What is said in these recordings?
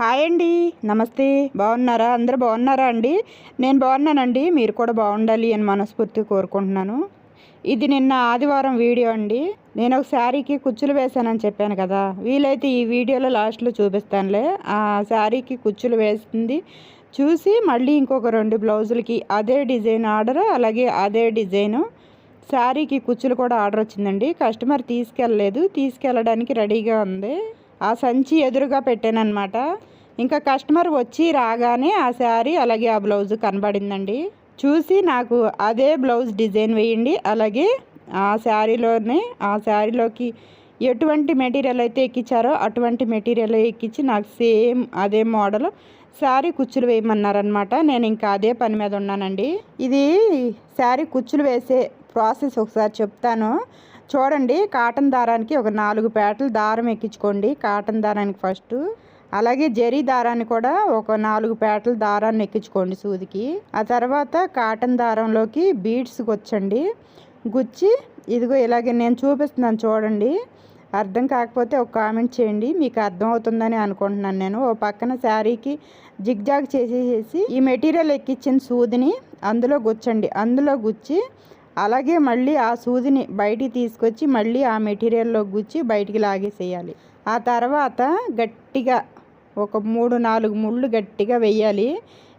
Hi అండి. నమస్తే. బాగున్నారా? అందరూ బాగున్నారా అండి? నేను బాగున్నానండి. మీరు కూడా బాగుండాలి అని మనస్ఫూర్తి కోరుకుంటున్నాను. ఇది నిన్న ఆదివారం వీడియో అండి. నేను ఒక శారీకి కుచ్చులు వేసానని చెప్పాను కదా. వీలైతే ఈ వీడియోలో లాస్ట్లో చూపిస్తానులే. ఆ శారీకి కుచ్చులు వేసింది చూసి మళ్ళీ ఇంకొక రెండు బ్లౌజులకి అదే డిజైన్ ఆర్డర్ అలాగే అదే డిజైను. శారీకి కుచ్చులు కూడా ఆర్డర్ వచ్చిందండి కస్టమర్ తీసుకెళ్ళలేదు. తీసుకెళ్ళడానికి రెడీగా ఉంది. ఆ సంచి ఎదురుగా పెట్టానమాట ఇంకా కస్టమర్ వచ్చి రాగానే ఆ శారీ అలాగే ఆ బ్లౌజ్ కనబడిందండి. చూసి నాకు అదే బ్లౌజ్ డిజైన్ వేయండి అలాగే ఆ శారీలోనే ఆ శారీలోకి ఎటువంటి మెటీరియల్ అయితే ఎక్కించారో అటువంటి మెటీరియల్ ఎక్కించి నాకు సేమ్ అదే మోడల్ శారీ కుచ్చులు వేయమన్నారనమాట నేను ఇంకా అదే పని మీద ఉన్నానండి. ఇది శారీ కుచ్చులు వేసే ప్రాసెస్ ఒకసారి చెప్తాను. చూడండి కాటన్ దారానికి ఒక నాలుగు పేటలు దారం ఎక్కించుకోండి కాటన్ దారానికి ఫస్ట్. అలాగే జరీ దారాన్ని కూడా ఒక నాలుగు పేటల దారాన్ని ఎక్కించుకోండి సూదికి. ఆ తర్వాత కాటన్ దారంలోకి బీడ్స్ గుచ్చండి గుచ్చి ఇదిగో ఇలాగే నేను చూపిస్తున్నాను చూడండి. అర్థం కాకపోతే ఒక కామెంట్ చేయండి మీకు అర్థం అవుతుందని అనుకుంటున్నాను నేను. ఓ పక్కన శారీకి జిగ్జాగ్ చేసేసి ఈ మెటీరియల్ ఎక్కించిన సూదిని అందులో గుచ్చండి. అందులో గుచ్చి అలాగే మళ్ళీ ఆ సూదిని బయటికి తీసుకొచ్చి మళ్ళీ ఆ మెటీరియల్లో గుచ్చి బయటికి లాగేసేయాలి. ఆ తర్వాత గట్టిగా ఒక మూడు నాలుగు ముళ్ళు గట్టిగా వేయాలి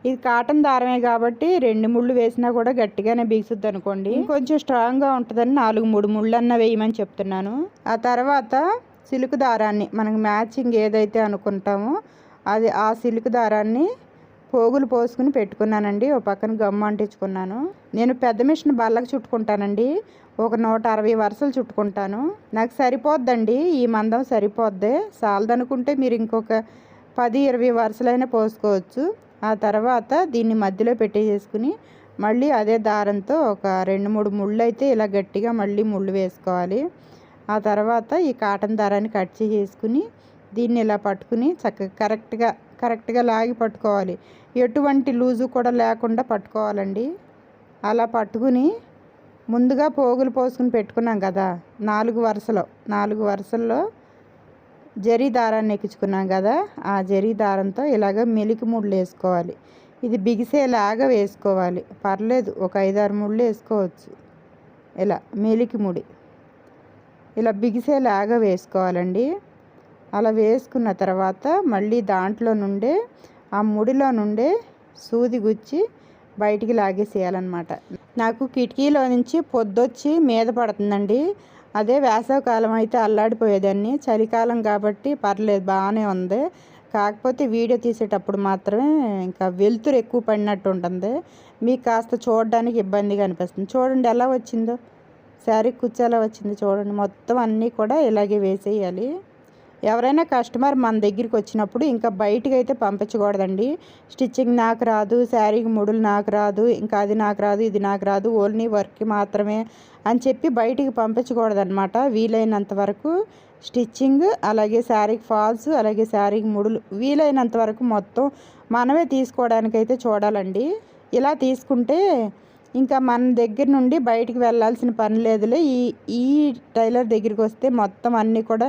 ఇది కాటన్ దారమే కాబట్టి రెండు ముళ్ళు వేసినా కూడా గట్టిగానే బిగుసుద్ది అనుకోండి. కొంచెం స్ట్రాంగ్గా ఉంటుందని నాలుగు మూడు ముళ్ళన్న వేయమని చెప్తున్నాను. ఆ తర్వాత సిల్క్ దారాన్ని మనకు మ్యాచింగ్ ఏదైతే అనుకుంటామో అది ఆ సిల్క్ దారాన్ని పోగులు పోసుకుని పెట్టుకున్నానండి. ఒక పక్కన గమ్ము అంటించుకున్నాను. నేను పెద్ద మిషన్ బల్లకు చుట్టుకుంటానండి. ఒక నూట అరవై వరుసలు చుట్టుకుంటాను. నాకు సరిపోద్దండి. ఈ మందం సరిపోద్ది. చాలదనుకుంటే మీరు ఇంకొక పది ఇరవై వరుసలైనా పోసుకోవచ్చు. ఆ తర్వాత దీన్ని మధ్యలో పెట్టేసుకుని మళ్ళీ అదే దారంతో ఒక రెండు మూడు ముళ్ళు అయితే ఇలా గట్టిగా మళ్ళీ ముళ్ళు వేసుకోవాలి. ఆ తర్వాత ఈ కాటన్ దారాన్ని కట్ చేసుకుని దీన్ని ఇలా పట్టుకుని చక్కగా కరెక్ట్గా కరెక్ట్గా లాగి పట్టుకోవాలి. ఎటువంటి లూజు కూడా లేకుండా పట్టుకోవాలండి. అలా పట్టుకుని ముందుగా పోగులు పోసుకుని పెట్టుకున్నాం కదా నాలుగు వరుసలో నాలుగు వరుసల్లో జరీ దారాన్ని ఎక్కించుకున్నాం కదా ఆ జరీ దారంతో ఇలాగ మెలికి ముళ్ళు వేసుకోవాలి. ఇది బిగిసేలాగా వేసుకోవాలి. పర్లేదు ఒక ఐదారు ముళ్ళు వేసుకోవచ్చు. ఇలా మెలికి ముడి. ఇలా బిగిసేలాగా వేసుకోవాలండి. అలా వేసుకున్న తర్వాత మళ్ళీ దాంట్లో నుండే ఆ ముడిలో నుండే సూది గుచ్చి బయటికి లాగేసేయాలన్నమాట. నాకు కిటికీలో నుంచి పొద్దొచ్చి మీద పడుతుందండి. అదే వేసవకాలం అయితే అల్లాడిపోయేదాన్ని. చలికాలం కాబట్టి పర్లేదు బాగానే ఉంది. కాకపోతే వీడియో తీసేటప్పుడు మాత్రమే ఇంకా వెలుతురు ఎక్కువ పడినట్టు ఉంటుంది. మీకు కాస్త చూడడానికి ఇబ్బందిగా అనిపిస్తుంది. చూడండి ఎలా వచ్చిందో. శారీ కూర్చోలా వచ్చింది చూడండి. మొత్తం అన్నీ కూడా ఇలాగే వేసేయాలి. ఎవరైనా కస్టమర్ మన దగ్గరికి వచ్చినప్పుడు ఇంకా బయటకు అయితే పంపించకూడదండి. స్టిచ్చింగ్ నాకు రాదు శారీకి ముడులు నాకు రాదు ఇంకా అది నాకు రాదు ఇది నాకు రాదు ఓన్లీ వర్క్ మాత్రమే అని చెప్పి బయటికి పంపించకూడదనమాట వీలైనంత వరకు స్టిచ్చింగ్ అలాగే శారీకి ఫాల్స్ అలాగే శారీకి ముడులు వీలైనంత వరకు మొత్తం మనమే తీసుకోవడానికైతే చూడాలండి. ఇలా తీసుకుంటే ఇంకా మన దగ్గర నుండి బయటికి వెళ్ళాల్సిన పని లేదులే. ఈ ఈ టైలర్ దగ్గరికి వస్తే మొత్తం అన్నీ కూడా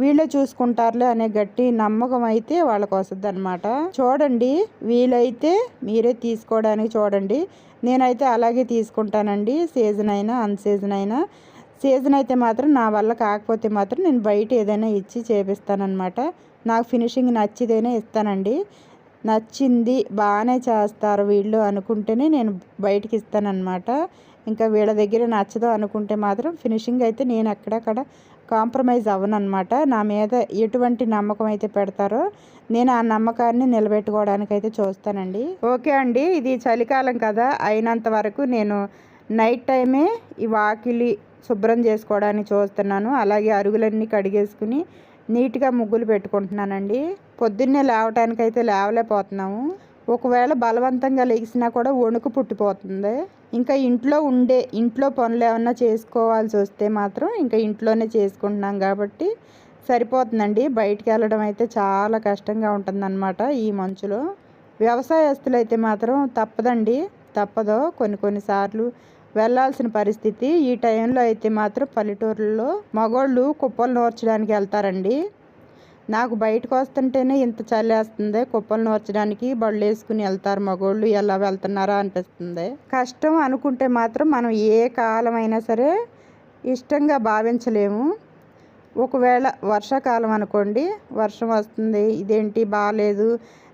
వీళ్ళే చూసుకుంటారులే అనే గట్టి నమ్మకం అయితే వాళ్ళకి వస్తుంది అనమాట చూడండి వీలైతే మీరే తీసుకోవడానికి చూడండి. నేనైతే అలాగే తీసుకుంటానండి సీజన్ అయినా అన్ సీజన్ అయినా. సీజన్ అయితే మాత్రం నా వల్ల కాకపోతే మాత్రం నేను బయట ఏదైనా ఇచ్చి చేపిస్తానమాట నాకు ఫినిషింగ్ నచ్చిదైనా ఇస్తానండి. నచ్చింది బాగానే చేస్తారు వీళ్ళు అనుకుంటేనే నేను బయటికి ఇస్తానమాట ఇంకా వీళ్ళ దగ్గర నచ్చదు అనుకుంటే మాత్రం ఫినిషింగ్ అయితే నేను ఎక్కడక్కడ కాంప్రమైజ్ అవ్వనమాట నా మీద ఎటువంటి నమ్మకం అయితే పెడతారో నేను ఆ నమ్మకాన్ని నిలబెట్టుకోవడానికి అయితే చూస్తానండి. ఓకే అండి ఇది చలికాలం కదా అయినంత వరకు నేను నైట్ టైమే ఈ వాకిలి శుభ్రం చేసుకోవడానికి చూస్తున్నాను. అలాగే అరుగులన్నీ కడిగేసుకుని నీట్గా ముగ్గులు పెట్టుకుంటున్నానండి. పొద్దున్నే లేవటానికైతే లేవలేకపోతున్నాము. ఒకవేళ బలవంతంగా లెగిసినా కూడా వణుకు పుట్టిపోతుంది. ఇంకా ఇంట్లో ఉండే ఇంట్లో పనులు ఏమన్నా చేసుకోవాల్సి వస్తే మాత్రం ఇంకా ఇంట్లోనే చేసుకుంటున్నాం కాబట్టి సరిపోతుందండి. బయటికి వెళ్ళడం అయితే చాలా కష్టంగా ఉంటుందన్నమాట ఈ మంచులో వ్యవసాయస్తులు అయితే మాత్రం తప్పదండి. తప్పదో కొన్ని కొన్నిసార్లు వెళ్ళాల్సిన పరిస్థితి. ఈ టైంలో అయితే మాత్రం పల్లెటూరులో మగోళ్ళు కుప్పలు నోర్చడానికి వెళ్తారండి. నాకు బయటకు వస్తుంటేనే ఇంత చలి వేస్తుంది కుప్పలు నూర్చడానికి బళ్ళు వేసుకుని వెళ్తారు మగోళ్ళు. ఎలా వెళ్తున్నారా అనిపిస్తుంది. కష్టం అనుకుంటే మాత్రం మనం ఏ కాలమైనా సరే ఇష్టంగా భావించలేము. ఒకవేళ వర్షాకాలం అనుకోండి వర్షం వస్తుంది ఇదేంటి బాగాలేదు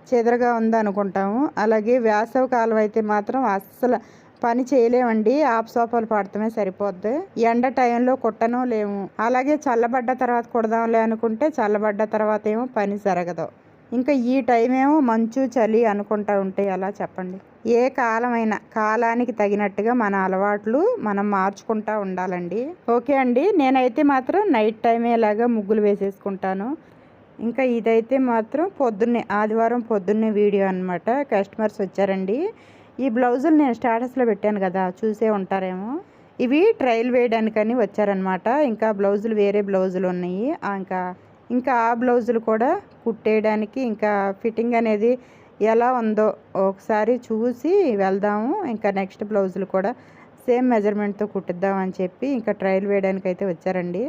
చెదరగా ఉంది అనుకుంటాము. అలాగే వేసవి కాలం అయితే మాత్రం అస్సలు పని చేయలేమండి. ఆపు సోఫాలు పడటమే సరిపోద్ది. ఎండ టైంలో కుట్టను లేము. అలాగే చల్లబడ్డ తర్వాత కుడదాంలే అనుకుంటే చల్లబడ్డ తర్వాత ఏమో పని జరగదు. ఇంకా ఈ టైం ఏమో మంచు చలి అనుకుంటా ఉంటే అలా చెప్పండి? ఏ కాలమైనా కాలానికి తగినట్టుగా మన అలవాట్లు మనం మార్చుకుంటా ఉండాలండి. ఓకే అండి. నేనైతే మాత్రం నైట్ టైమే ఇలాగా ముగ్గులు వేసేసుకుంటాను. ఇంకా ఇదైతే మాత్రం పొద్దున్నే ఆదివారం పొద్దున్నే వీడియో అనమాట కస్టమర్స్ వచ్చారండి. ఈ బ్లౌజులు నేను స్టేటస్లో పెట్టాను కదా చూసే ఉంటారేమో. ఇవి ట్రయల్ వేయడానికని వచ్చారనమాట ఇంకా బ్లౌజులు వేరే బ్లౌజులు ఉన్నాయి. ఇంకా ఇంకా ఆ బ్లౌజులు కూడా కుట్టేయడానికి ఇంకా ఫిట్టింగ్ అనేది ఎలా ఉందో ఒకసారి చూసి వెళ్దాము. ఇంకా నెక్స్ట్ బ్లౌజులు కూడా సేమ్ మెజర్మెంట్తో కుట్టిద్దాం అని చెప్పి ఇంకా ట్రయల్ వేయడానికి అయితే వచ్చారండి.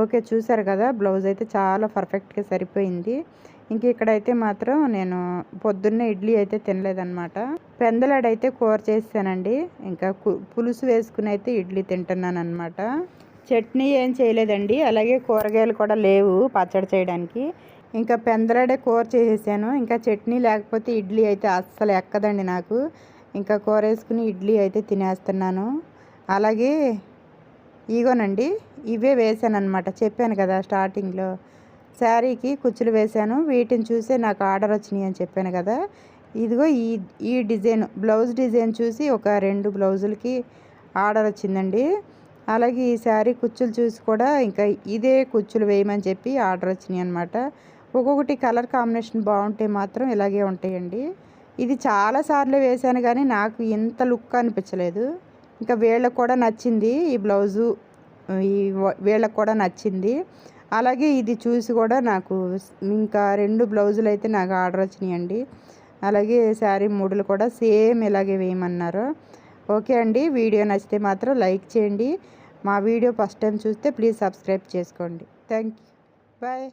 ఓకే చూసారు కదా బ్లౌజ్ అయితే చాలా పర్ఫెక్ట్గా సరిపోయింది. ఇంక ఇక్కడైతే మాత్రం నేను పొద్దున్నే ఇడ్లీ అయితే తినలేదన్నమాట. పెందలాడైతే కూర చేసానండి ఇంకా పులుసు వేసుకుని అయితే ఇడ్లీ తింటున్నాను అనమాట చట్నీ ఏం చేయలేదండి. అలాగే కూరగాయలు కూడా లేవు పచ్చడి చేయడానికి. ఇంకా పెందలాడే కూర చేసేసాను. ఇంకా చట్నీ లేకపోతే ఇడ్లీ అయితే అస్సలు ఎక్కదండి నాకు. ఇంకా కూర వేసుకుని ఇడ్లీ అయితే తినేస్తున్నాను. అలాగే ఇగోనండి ఇవే వేసాను అనమాట చెప్పాను కదా స్టార్టింగ్లో. శారీకి కుచ్చులు వేశాను. వీటిని చూసే నాకు ఆర్డర్ వచ్చినాయి అని చెప్పాను కదా. ఇదిగో ఈ ఈ డిజైన్ బ్లౌజ్ డిజైన్ చూసి ఒక రెండు బ్లౌజులకి ఆర్డర్ వచ్చిందండి. అలాగే ఈ శారీ కుచ్చులు చూసి కూడా ఇంకా ఇదే కుచ్చులు వేయమని చెప్పి ఆర్డర్ వచ్చినాయి అనమాట ఒక్కొక్కటి కలర్ కాంబినేషన్ బాగుంటే మాత్రం ఇలాగే ఉంటాయండి. ఇది చాలా సార్లు వేశాను కానీ నాకు ఇంత లుక్ అనిపించలేదు. ఇంకా వీళ్ళకు కూడా నచ్చింది ఈ బ్లౌజు ఈ వీళ్ళకు కూడా నచ్చింది. అలాగే ఇది చూసి కూడా నాకు ఇంకా రెండు బ్లౌజులు అయితే నాకు ఆర్డర్ వచ్చినాయండి. అలాగే శారీ మూడులు కూడా సేమ్ ఇలాగే వేయమన్నారు. ఓకే అండి వీడియో నచ్చితే మాత్రం లైక్ చేయండి. మా వీడియో ఫస్ట్ టైం చూస్తే ప్లీజ్ సబ్స్క్రైబ్ చేసుకోండి. Thank you. బాయ్.